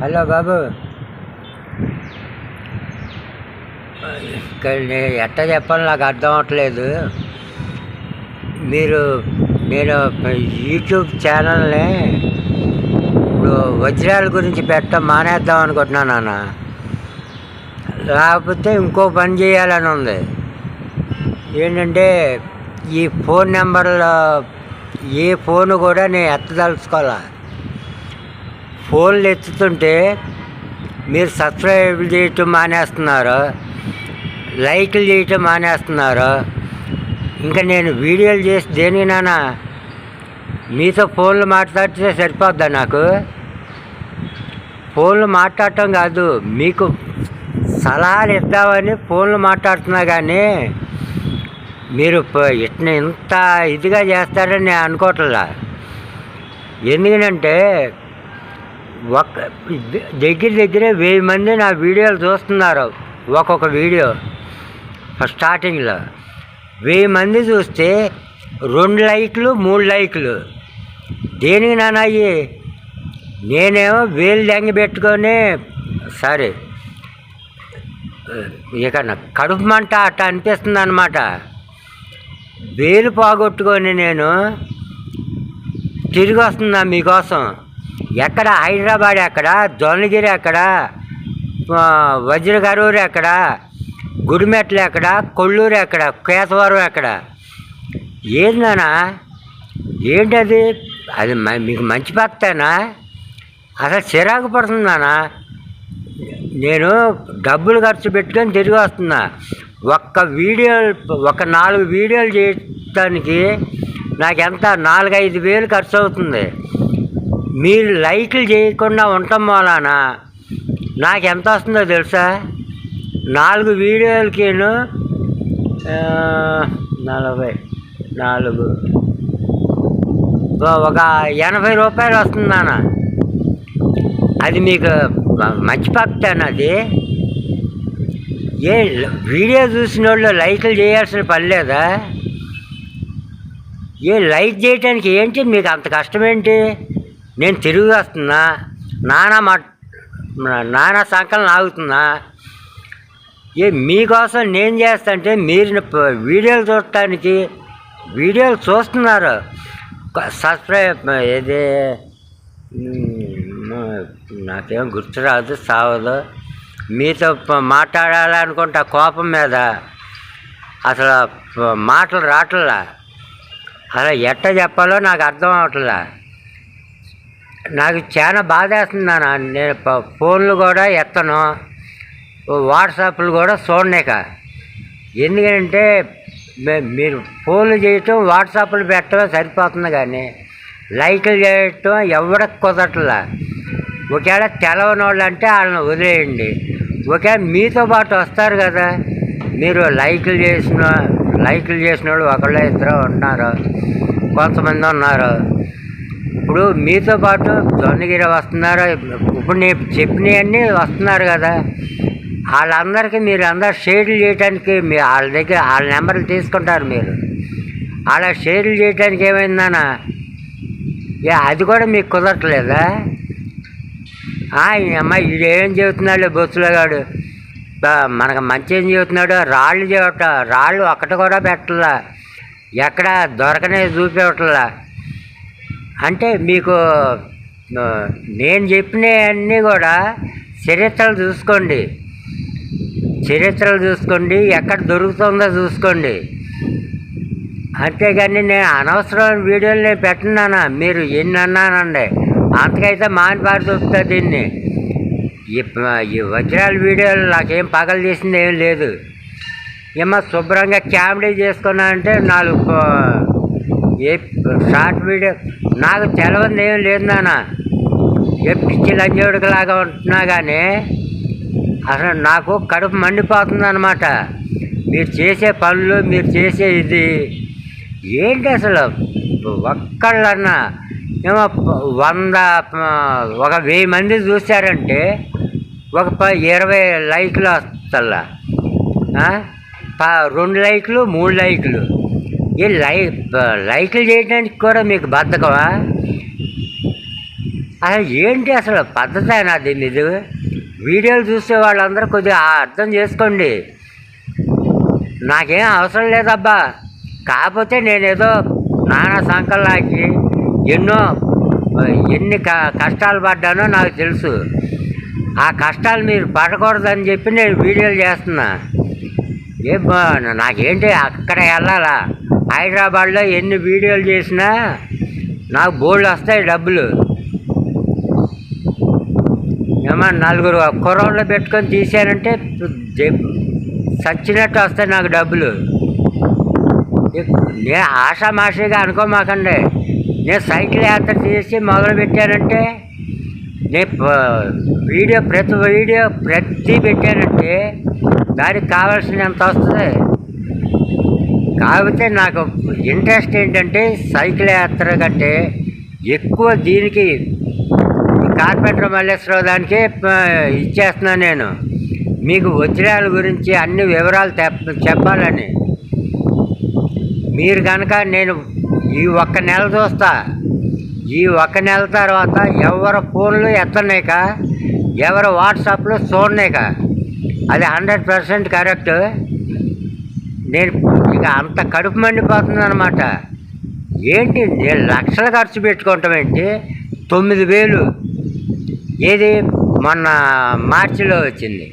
Hello బాబు. నేను ఎట్ట చెప్పాలి నాకు అర్థం అవ్వట్లేదు మీరు నేను యూట్యూబ్ ఛానల్ని ఇప్పుడు వజ్రాల గురించి పెట్టడం మానేద్దాం అనుకుంటున్నాను నాన్న. లేకపోతే ఇంకో పని చేయాలని ఉంది. ఏంటంటే ఈ ఫోన్ నెంబర్లో ఏ ఫోన్ కూడా నేను ఎత్తదలుచుకోవాలి ఫోన్లు ఎత్తుతుంటే మీరు సబ్స్క్రైబ్ చేయటం మానేస్తున్నారు లైక్లు చేయటం మానేస్తున్నారు. ఇంకా నేను వీడియోలు చేసి దేనికైనా మీతో ఫోన్లు మాట్లాడితే సరిపోద్దా నాకు? ఫోన్లు మాట్లాడటం కాదు మీకు సలహాలు ఇద్దామని ఫోన్లు మాట్లాడుతున్నా కానీ మీరు ఇట్ని ఇంత ఇదిగా చేస్తారని నేను అనుకోవట్లా. ఎందుకంటే ఒక దగ్గర దగ్గరే వెయ్యి మంది నా వీడియోలు చూస్తున్నారు ఒక్కొక్క వీడియో. స్టార్టింగ్లో. వెయ్యి మంది చూస్తే రెండు లైక్లు మూడు లైక్లు. దేనికి నాన్న నేనేమో వేలు దెంగ పెట్టుకొని సరే ఇక కడుపు మంట అట్ట అనిపిస్తుంది అనమాట వేలు పోగొట్టుకొని నేను తిరిగి వస్తుందా మీకోసం. ఎక్కడ? హైదరాబాద్ ఎక్కడ? దొనగిరి ఎక్కడ? ఆ, వజ్రగరూరు ఎక్కడ? గుడిమెట్లు ఎక్కడ? కొల్లూరు ఎక్కడ? కేశవరం ఎక్కడ? ఏంది ఏంటది? అది మ- మీకు మంచి పక్తేనా అసలు చిరాకు పడుతుంది నేను డబ్బులు ఖర్చు పెట్టుకొని తిరిగి వస్తున్నా. ఒక్క వీడియో ఒక నాలుగు వీడియోలు చేయడానికి నాకు ఎంత? నాలుగైదు వేలు ఖర్చు అవుతుంది. మీరు లైట్లు చేయకుండా ఉండటం వలన నాకు ఎంత వస్తుందో తెలుసా నాలుగు వీడియోలకిను నలభై నాలుగు. ఒక ఎనభై రూపాయలు వస్తుంది నాన్న. అది మీకు మంచి పక్తాను అది. ఏ వీడియో చూసిన వాళ్ళు లైట్లు చేయాల్సిన పని లేదా? ఏ లైట్ చేయటానికి ఏంటి? మీకు అంత కష్టమేంటి? నేను తిరిగి వస్తున్నా నానా మా నానా సంకలనం ఆగుతున్నా ఏ మీకోసం నేను చేస్తాంటే మీరు వీడియోలు చూడటానికి వీడియోలు చూస్తున్నారు. సబ్స్క్రైబ్ ఏది నాకేం గుర్తురాదు సావదు. మీతో మాట్లాడాలనుకుంటా కోపం మీద. అసలు మాటలు రావట్లా అలా ఎట్ట చెప్పాలో నాకు అర్థం అవట్లా. నాకు చాలా బాధేస్తుంది నాన్న నేను ఫోన్లు కూడా ఎత్తను. వాట్సాప్లు కూడా చూడలేక ఎందుకంటే మే- మీరు ఫోన్లు చేయటం వాట్సాప్లు పెట్టడం సరిపోతుంది కానీ లైక్లు చేయటం ఎవరికి కుదరట్లా. ఒకవేళ తెలవని వాళ్ళు అంటే వాళ్ళని వదిలేయండి. ఒకవేళ మీతో పాటు వస్తారు కదా మీరు లైక్లు చేసిన లైక్లు చేసిన వాళ్ళు ఒకళ్ళు ఇద్దరు ఉన్నారు కొంతమంది ఉన్నారు. ఇప్పుడు మీతో పాటు దొండగిరి వస్తున్నారు. ఇప్పుడు నేను చెప్పినవన్నీ వస్తున్నారు కదా. వాళ్ళందరికీ మీరు అందరు షేర్లు చేయడానికి మీ వాళ్ళ దగ్గర వాళ్ళ నెంబర్లు తీసుకుంటారు మీరు. అలా షేర్లు చేయడానికి ఏమైందన్నా? ఏ అది కూడా మీకు కుదరట్లేదా? ఆ, ఈ అమ్మాయి ఏం చెబుతున్నాడు బొత్తులో గాడు? మనకు మంచి ఏం చెబుతున్నాడు? రాళ్ళు చెబుట రాళ్ళు ఒక్కటి కూడా పెట్టలా. ఎక్కడ దొరకనే చూపించట్లా అంటే మీకు నేను నేను చెప్పినవన్నీ కూడా చరిత్రలు చూసుకోండి. చరిత్రలు చూసుకోండి ఎక్కడ దొరుకుతుందో చూసుకోండి. అంతేగాని నేను అనవసరమైన వీడియోలు నేను పెట్టినానా? మీరు ఎన్ని అన్నానండి? అంతకైతే మాని పారి చూపుతా దీన్ని. ఈ వజ్రాల వీడియోలు నాకేం పగలు తీసింది ఏం లేదు. ఏమో శుభ్రంగా క్యామెడీ చేసుకున్నా అంటే నాలుగు ఏ షార్ట్ వీడియో? నాకు తెలవంది ఏం లేదు నాన్న. ఏ పిచ్చి లంజోడికి ఉంటున్నా కానీ అసలు నాకు కడుపు మండిపోతుంది అనమాట మీరు చేసే పనులు మీరు చేసే ఇది. ఏంటి అసలు? ఒక్కళ్ళన్నా. ఏమో వంద ఒక వెయ్యి మంది చూశారంటే ఒక ప ఇరవై లైక్లు వస్తల్లా? రెండు లైక్లు మూడు లైక్లు. ఈ లై లైట్లు చేయడానికి కూడా మీకు బద్ధకమా? అసలు ఏంటి అసలు పద్ధతి నాది ఇది వీడియోలు చూసే వాళ్ళందరూ కొద్దిగా అర్థం చేసుకోండి. నాకేం అవసరం లేదబ్బా. కాకపోతే నేనేదో నానా సంకల్లాకి ఎన్నో ఎన్ని క కష్టాలు పడ్డానో నాకు తెలుసు. ఆ కష్టాలు మీరు పడకూడదని చెప్పి నేను వీడియోలు చేస్తున్నా. ఏం నాకేంటి అక్కడ వెళ్ళాలా? హైదరాబాద్లో ఎన్ని వీడియోలు చేసినా నాకు బోల్డ్ వస్తాయి డబ్బులు. ఏమన్నా నలుగురు కుర్రోళ్ళు పెట్టుకొని తీసానంటే చచ్చినట్టు వస్తాయి నాకు డబ్బులు. నేను ఆషామాషిగా అనుకోమాకండి. నేను సైకిల్ యాత్ర చేసి మొదలు పెట్టానంటే నేను వీడియో ప్రతి వీడియో ప్రతి పెట్టానంటే దానికి కావాల్సినంత వస్తుంది. కాకపోతే నాకు ఇంట్రెస్ట్ ఏంటంటే సైకిల్ యాత్ర కంటే ఎక్కువ దీనికి కార్పెంటర్ మల్లేశ్వరరావు దానికే ఇచ్చేస్తున్నాను నేను. మీకు వజ్రాల గురించి అన్ని వివరాలు చెప్పాలని. మీరు కనుక నేను ఈ ఒక్క నెల చూస్తా. ఈ ఒక్క నెల తర్వాత ఎవరి ఫోన్లు ఎత్తనాక ఎవరి వాట్సాప్లో చూడనాక అది హండ్రెడ్ పర్సెంట్ కరెక్ట్. నేను ఇక అంత కడుపు మండిపోతుంది అనమాట ఏంటి నేను లక్షలు ఖర్చు పెట్టుకోవటం ఏంటి? తొమ్మిది వేలు. ఏది? మొన్న మార్చిలో వచ్చింది.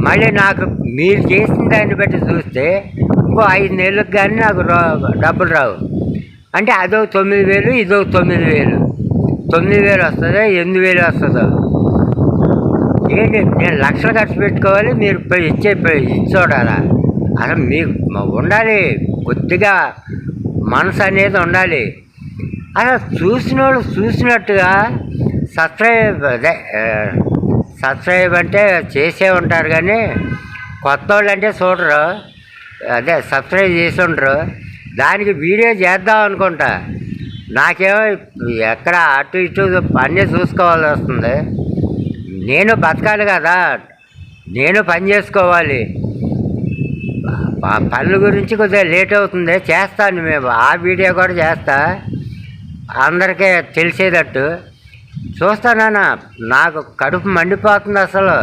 మళ్ళీ నాకు మీరు చేసిన దాన్ని బట్టి చూస్తే ఇంకో ఐదు నెలలకు కానీ నాకు రా- డబ్బులు రావు. అంటే అదో తొమ్మిది వేలు ఇదో తొమ్మిది వేలు. తొమ్మిది వేలు వస్తుందో? ఎనిమిది వేలు వస్తుందో? ఏంటి నేను లక్షలు ఖర్చు పెట్టుకోవాలి? మీరు ఇచ్చే ఇచ్చి చూడాలా అలా మీకు ఉండాలి కొద్దిగా మనసు అనేది ఉండాలి. అలా చూసిన వాళ్ళు చూసినట్టుగా సబ్స్క్రైబ్ అదే సబ్స్క్రైబ్ అంటే చేసే ఉంటారు కానీ కొత్త వాళ్ళు అంటే చూడరు. అదే సబ్స్క్రైబ్ చేసి ఉండరు. దానికి వీడియో చేద్దాం అనుకుంటా. నాకేమో ఎక్కడ అటు ఇటు అన్నీ చూసుకోవాల్సి వస్తుంది. నేను బతకాలి కదా. నేను పని చేసుకోవాలి. పనుల గురించి కొద్దిగా లేట్ అవుతుంది. చేస్తాను మేము. ఆ వీడియో కూడా చేస్తా. అందరికీ తెలిసేటట్టు. చూస్తానా నాకు కడుపు మండిపోతుంది అసలు.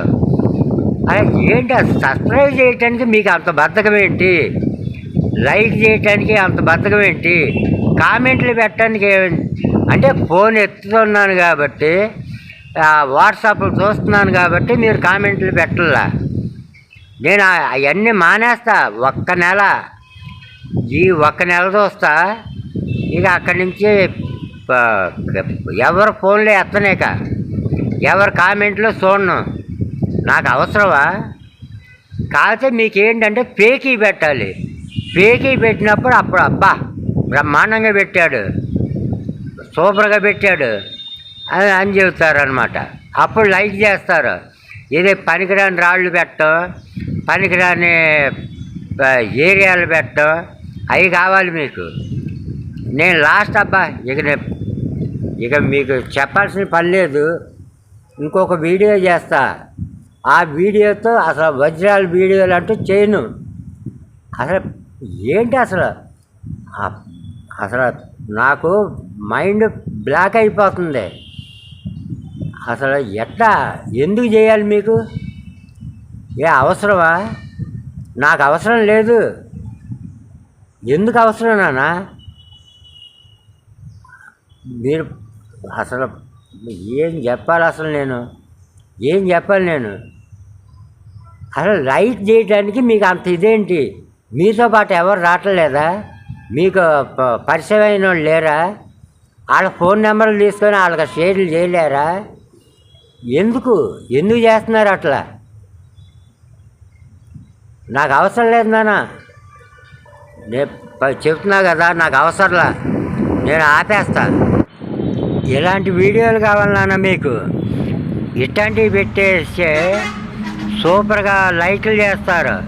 ఏంటి? సబ్స్క్రైబ్ చేయటానికి మీకు అంత బద్ధకం ఏంటి? లైక్ చేయటానికి అంత బద్ధకం ఏంటి? కామెంట్లు పెట్టడానికి అంటే ఫోన్ ఎత్తుతున్నాను కాబట్టి వాట్సాప్లో చూస్తున్నాను కాబట్టి మీరు కామెంట్లు పెట్టాలా? నేను అవన్నీ మానేస్తా. ఒక్క నెల. ఈ ఒక్క నెల చూస్తా. ఇక అక్కడి నుంచి ఎవరు ఫోన్లో ఎత్తనేక ఎవరి కామెంట్లో చూడను. నాకు అవసరమా? కాకపోతే మీకేంటంటే పేకీ పెట్టాలి. పేకీ పెట్టినప్పుడు అప్పుడు అబ్బా బ్రహ్మాండంగా పెట్టాడు. సూపర్గా పెట్టాడు. అని అని చెబుతారనమాట అప్పుడు లైక్ చేస్తారు. ఇదే పనికిరాని రాళ్ళు పెట్టడం పనికిరాని ఏరియాలు పెట్టడం అవి కావాలి మీకు. నేను లాస్ట్ అబ్బా ఇక ఇక మీకు చెప్పాల్సిన పని లేదు. ఇంకొక వీడియో చేస్తా. ఆ వీడియోతో అసలు వజ్రాల వీడియోలు అంటూ చేయను. అసలు ఏంటి అసలు? అసలు నాకు మైండ్ బ్లాక్ అయిపోతుంది. అసలు ఎట్లా? ఎందుకు చేయాలి మీకు? ఏ అవసరమా? నాకు అవసరం లేదు. ఎందుకు అవసరం నాన్న? మీరు అసలు ఏం చెప్పాలి అసలు నేను? ఏం చెప్పాలి నేను? అసలు లైట్ చేయడానికి మీకు అంత ఇదేంటి? మీతో పాటు ఎవరు రావట్లేదా? మీకు పరిచయం అయిన వాళ్ళు లేరా? వాళ్ళ ఫోన్ నెంబర్లు తీసుకొని వాళ్ళకి షేర్లు చేయలేరా? ఎందుకు? ఎందుకు చేస్తున్నారు అట్లా? నాకు అవసరం లేదు నాన్న. నేను చెప్తున్నా కదా నాకు అవసరంలా. నేను ఆపేస్తా. ఇలాంటి వీడియోలు కావాలి నాన్న మీకు. ఇట్లాంటివి పెట్టేస్తే సూపర్గా లైట్లు చేస్తారు.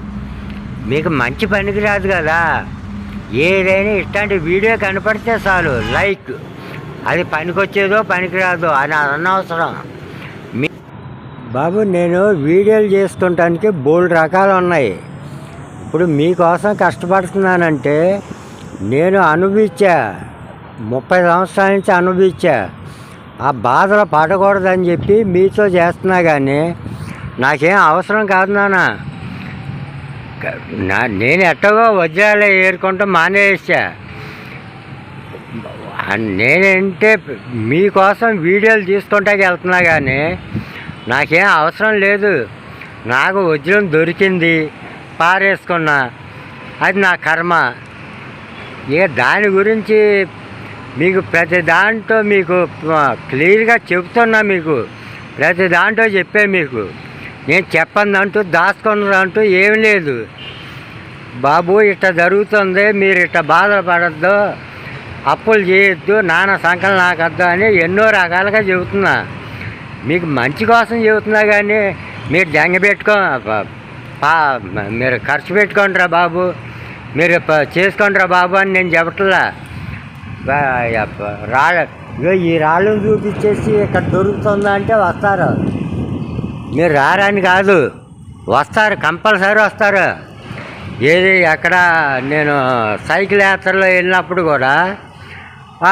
మీకు మంచి పనికి రాదు కదా. ఏదైనా ఇట్లాంటి వీడియో కనపడితే చాలు లైక్. అది పనికొచ్చేదో పనికిరాదో అని అనవసరం. బాబు నేను వీడియోలు చేసుకుంటానికి బోల్డ్ రకాలు ఉన్నాయి. ఇప్పుడు మీకోసం కష్టపడుతున్నానంటే నేను అనుభవించా ముప్పై సంవత్సరాల నుంచి అనుభవించా ఆ బాధలు పడకూడదని చెప్పి మీతో చేస్తున్నా కానీ నాకేం అవసరం కాదు నాన్న. నా నేను ఎట్టగో వజ్రాలు ఏరుకుంటూ మానేసా. నేనంటే మీకోసం వీడియోలు తీసుకుంటాకి వెళ్తున్నా కానీ నాకేం అవసరం లేదు. నాకు వజ్రం దొరికింది. పారేసుకున్నా. అది నా కర్మ. ఇక దాని గురించి మీకు ప్రతి దాంట్లో మీకు క్లియర్గా చెప్తున్నా మీకు. ప్రతి దాంట్లో చెప్పే మీకు. నేను చెప్పందంటూ దాచుకున్నదంటూ ఏం లేదు. బాబు ఇట్ట జరుగుతుంది. మీరు ఇట్ట బాధపడద్దు. అప్పులు చేయొద్దు. నాన్న సంకలం నాకద్దు అని ఎన్నో రకాలుగా చెబుతున్నా. మీకు మంచి కోసం చెబుతున్నా కానీ మీరు జంగ పెట్టుకో పా- మీరు ఖర్చు పెట్టుకోండిరా బాబు. మీరు చేసుకోండిరా బాబు అని నేను చెప్పట్లా. బా- రాళ్ళ ఈ రాళ్ళను చూపించేసి ఇక్కడ దొరుకుతుందా అంటే వస్తారు. మీరు రారని కాదు వస్తారు కంపల్సరీ వస్తారు. ఏది ఎక్కడ నేను సైకిల్ యాత్రలో వెళ్ళినప్పుడు కూడా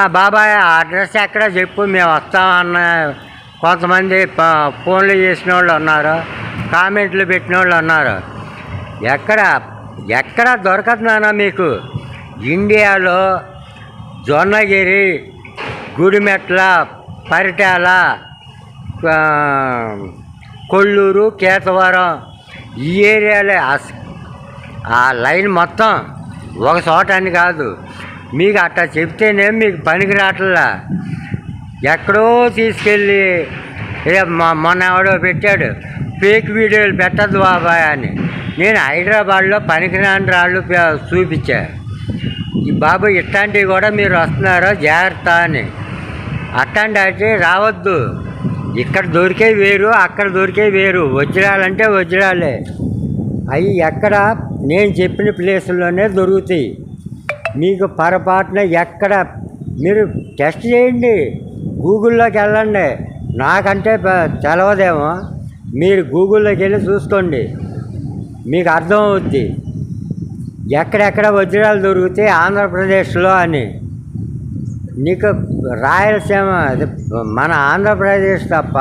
బాబాయ్ అడ్రస్ ఎక్కడ చెప్పు మేము వస్తామన్న కొంతమంది ఫోన్లు చేసిన వాళ్ళు ఉన్నారు కామెంట్లు పెట్టిన వాళ్ళు ఉన్నారు. ఎక్కడ ఎక్కడ దొరకదు మీకు. ఇండియాలో జొన్నగిరి గుడిమెట్ల పరిటాల కొల్లూరు కేతవరం ఈ ఏరియాలో ఆ లైన్ మొత్తం ఒక చోట అని కాదు. మీకు అట్లా చెప్తేనే మీకు పనికి రావట్లా ఎక్కడో తీసుకెళ్ళి మొన్న ఎవడో పెట్టాడు. ఫేక్ వీడియోలు పెట్టద్దు బాబాయ్ అని. నేను హైదరాబాద్లో పనికిరాని రాళ్ళు చూపించా. ఈ బాబు ఇట్లాంటివి కూడా మీరు వస్తున్నారో? జాగ్రత్త అని. అట్లాంటి అయితే రావద్దు. ఇక్కడ దొరికే వేరు అక్కడ దొరికే వేరు. వజ్రాలంటే వజ్రాలే. అవి ఎక్కడ? నేను చెప్పిన ప్లేసుల్లోనే దొరుకుతాయి. మీకు పొరపాటున ఎక్కడ? మీరు టెస్ట్ చేయండి. గూగుల్లోకి వెళ్ళండి. నాకంటే తెలవదేమో. మీరు గూగుల్లోకి వెళ్ళి చూసుకోండి. మీకు అర్థం అవుద్ది ఎక్కడెక్కడ వజ్రాలు దొరుకుతాయి ఆంధ్రప్రదేశ్లో అని. నీకు రాయలసీమ మన ఆంధ్రప్రదేశ్ తప్ప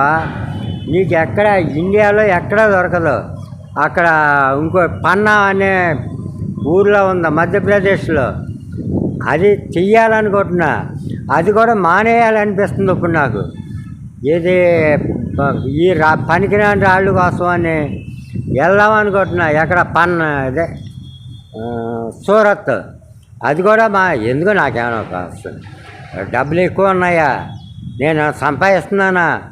నీకు ఎక్కడ ఇండియాలో ఎక్కడ దొరకదు. అక్కడ ఇంకో పన్నా అనే ఊర్లో ఉంది మధ్యప్రదేశ్లో. అది చెయ్యాలనుకుంటున్నా. అది కూడా మానేయాలనిపిస్తుంది ఇప్పుడు నాకు. ఇది ఈ రా పనికిరాని రాళ్ళు కోసం అని వెళ్దాం అనుకుంటున్నా. ఎక్కడ పన్న అదే సూరత్. అది కూడా మా ఎందుకు నాకేమైనా డబ్బులు ఎక్కువ ఉన్నాయా? నేను సంపాదిస్తున్నానా?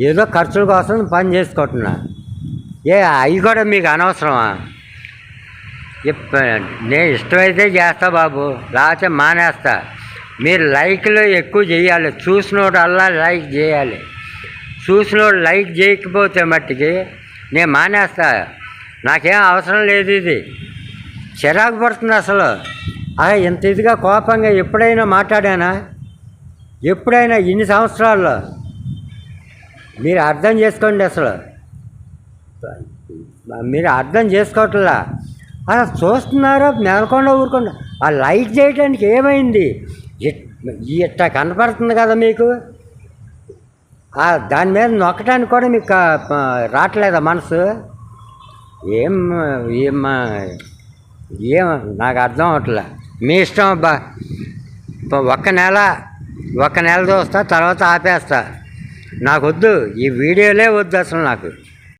ఏదో ఖర్చుల కోసం పని చేసుకుంటున్నా. ఏ అవి కూడా మీకు అనవసరమా? నేను ఇష్టమైతే చేస్తా బాబు లేకపోతే మానేస్తా. మీరు లైక్లు ఎక్కువ చేయాలి చూసినోడల్లా లైక్ చేయాలి. చూసినోడు లైక్ చేయకపోతే మట్టికి నేను మానేస్తా. నాకేం అవసరం లేదు ఇది. చిరాకు పడుతుంది అసలు. ఇంత ఇదిగా కోపంగా ఎప్పుడైనా మాట్లాడానా? ఎప్పుడైనా ఇన్ని సంవత్సరాల్లో? మీరు అర్థం చేసుకోండి అసలు. మీరు అర్థం చేసుకోవట్లా? అలా చూస్తున్నారా? నెలకొండ ఊరుకుండా. ఆ లైట్ చేయడానికి ఏమైంది? ఇట్- ఇట్లా కనపడుతుంది కదా మీకు? దాని మీద నొక్కడానికి కూడా మీకు రావట్లేదా మనసు? ఏం ఏం ఏం నాకు అర్థం అవట్లే. మీ ఇష్టం అబ్బా. ఒక్క నెల ఒక్క నెల చూస్తా తర్వాత ఆపేస్తా. నాకు వద్దు ఈ వీడియోలే వద్దు అసలు నాకు.